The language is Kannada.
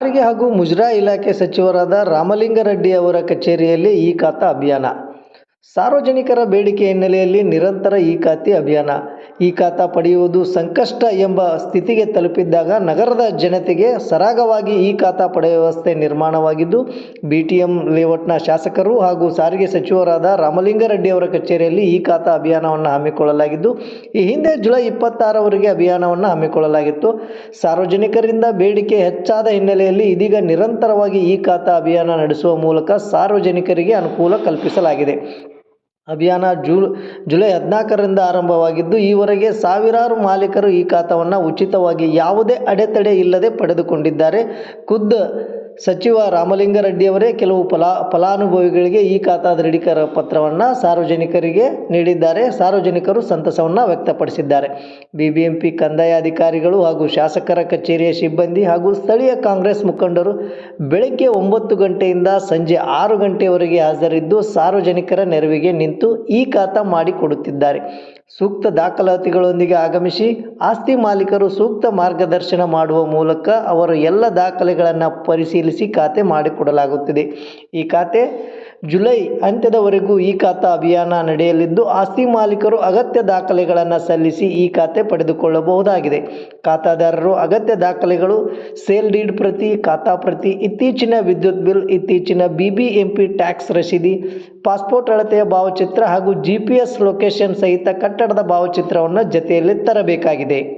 ಸಾರಿಗೆ ಹಾಗೂ ಮುಜರಾ ಇಲಾಖೆ ಸಚಿವರಾದ ರಾಮಲಿಂಗಾರೆಡ್ಡಿ ಅವರ ಕಚೇರಿಯಲ್ಲಿ ಈ ಖಾತಾ ಅಭಿಯಾನ. ಸಾರ್ವಜನಿಕರ ಬೇಡಿಕೆ ಹಿನ್ನೆಲೆಯಲ್ಲಿ ನಿರಂತರ ಈ ಖಾತೆ ಅಭಿಯಾನ. ಇ ಖಾತಾ ಪಡೆಯುವುದು ಸಂಕಷ್ಟ ಎಂಬ ಸ್ಥಿತಿಗೆ ತಲುಪಿದ್ದಾಗ ನಗರದ ಜನತೆಗೆ ಸರಾಗವಾಗಿ ಈ ಖಾತಾ ಪಡೆಯುವ ವ್ಯವಸ್ಥೆ ನಿರ್ಮಾಣವಾಗಿದ್ದು ಬಿ ಟಿ ಎಂ ಲೇಔಟ್ನ ಶಾಸಕರು ಹಾಗೂ ಸಾರಿಗೆ ಸಚಿವರಾದ ರಾಮಲಿಂಗಾರೆಡ್ಡಿ ಅವರ ಕಚೇರಿಯಲ್ಲಿ ಈ ಖಾತಾ ಅಭಿಯಾನವನ್ನು ಹಮ್ಮಿಕೊಳ್ಳಲಾಗಿದ್ದು, ಈ ಹಿಂದೆ ಜುಲೈ ಇಪ್ಪತ್ತಾರವರೆಗೆ ಅಭಿಯಾನವನ್ನು ಹಮ್ಮಿಕೊಳ್ಳಲಾಗಿತ್ತು. ಸಾರ್ವಜನಿಕರಿಂದ ಬೇಡಿಕೆ ಹೆಚ್ಚಾದ ಹಿನ್ನೆಲೆಯಲ್ಲಿ ಇದೀಗ ನಿರಂತರವಾಗಿ ಈ ಖಾತಾ ಅಭಿಯಾನ ನಡೆಸುವ ಮೂಲಕ ಸಾರ್ವಜನಿಕರಿಗೆ ಅನುಕೂಲ ಕಲ್ಪಿಸಲಾಗಿದೆ. ಅಭಿಯಾನ ಜುಲೈ ಹದಿನಾಲ್ಕರಿಂದ ಆರಂಭವಾಗಿದ್ದು, ಈವರೆಗೆ ಸಾವಿರಾರು ಮಾಲೀಕರು ಈ ಖಾತಾವನ್ನು ಉಚಿತವಾಗಿ ಯಾವುದೇ ಅಡೆತಡೆ ಇಲ್ಲದೆ ಪಡೆದುಕೊಂಡಿದ್ದಾರೆ. ಖುದ್ದು ಸಚಿವ ರಾಮಲಿಂಗಾರೆಡ್ಡಿಯವರೇ ಕೆಲವು ಫಲಾ, ಫಲಾನುಭವಿಗಳಿಗೆ ಈ ಖಾತಾ ದೃಢೀಕರ ಪತ್ರವನ್ನು ಸಾರ್ವಜನಿಕರಿಗೆ ನೀಡಿದ್ದಾರೆ. ಸಾರ್ವಜನಿಕರು ಸಂತಸವನ್ನು ವ್ಯಕ್ತಪಡಿಸಿದ್ದಾರೆ. ಬಿಬಿಎಂಪಿ ಕಂದಾಯ ಅಧಿಕಾರಿಗಳು ಹಾಗೂ ಶಾಸಕರ ಕಚೇರಿಯ ಸಿಬ್ಬಂದಿ ಹಾಗೂ ಸ್ಥಳೀಯ ಕಾಂಗ್ರೆಸ್ ಮುಖಂಡರು ಬೆಳಗ್ಗೆ ಒಂಬತ್ತು ಗಂಟೆಯಿಂದ ಸಂಜೆ ಆರು ಗಂಟೆಯವರೆಗೆ ಹಾಜರಿದ್ದು ಸಾರ್ವಜನಿಕರ ನೆರವಿಗೆ ನಿಂತು ಈ ಖಾತಾ ಮಾಡಿಕೊಡುತ್ತಿದ್ದಾರೆ. ಸೂಕ್ತ ದಾಖಲಾತಿಗಳೊಂದಿಗೆ ಆಗಮಿಸಿ ಆಸ್ತಿ ಮಾಲೀಕರು ಸೂಕ್ತ ಮಾರ್ಗದರ್ಶನ ಮಾಡುವ ಮೂಲಕ ಅವರ ಎಲ್ಲ ದಾಖಲೆಗಳನ್ನು ಪರಿಶೀಲಿಸಿ ಖಾತೆ ಮಾಡಿಕೊಡಲಾಗುತ್ತಿದೆ. ಈ ಖಾತೆ ಜುಲೈ ಅಂತ್ಯದವರೆಗೂ ಈ ಖಾತಾ ಅಭಿಯಾನ ನಡೆಯಲಿದ್ದು, ಆಸ್ತಿ ಮಾಲೀಕರು ಅಗತ್ಯ ದಾಖಲೆಗಳನ್ನು ಸಲ್ಲಿಸಿ ಈ ಖಾತೆ ಪಡೆದುಕೊಳ್ಳಬಹುದಾಗಿದೆ. ಖಾತಾದಾರರು ಅಗತ್ಯ ದಾಖಲೆಗಳು, ಸೇಲ್ ಡೀಡ್ ಪ್ರತಿ, ಖಾತಾ ಪ್ರತಿ, ಇತ್ತೀಚಿನ ವಿದ್ಯುತ್ ಬಿಲ್, ಇತ್ತೀಚಿನ ಬಿಬಿಎಂಪಿ ಟ್ಯಾಕ್ಸ್ ರಸೀದಿ ಪಾಸ್ಪೋರ್ಟ್ ಅಳತೆಯ ಭಾವಚಿತ್ರ ಹಾಗೂ ಜಿ ಲೊಕೇಶನ್ ಸಹಿತ ಕಟ್ಟಡದ ಭಾವಚಿತ್ರವನ್ನು ಜತೆಯಲ್ಲಿ ತರಬೇಕಾಗಿದೆ.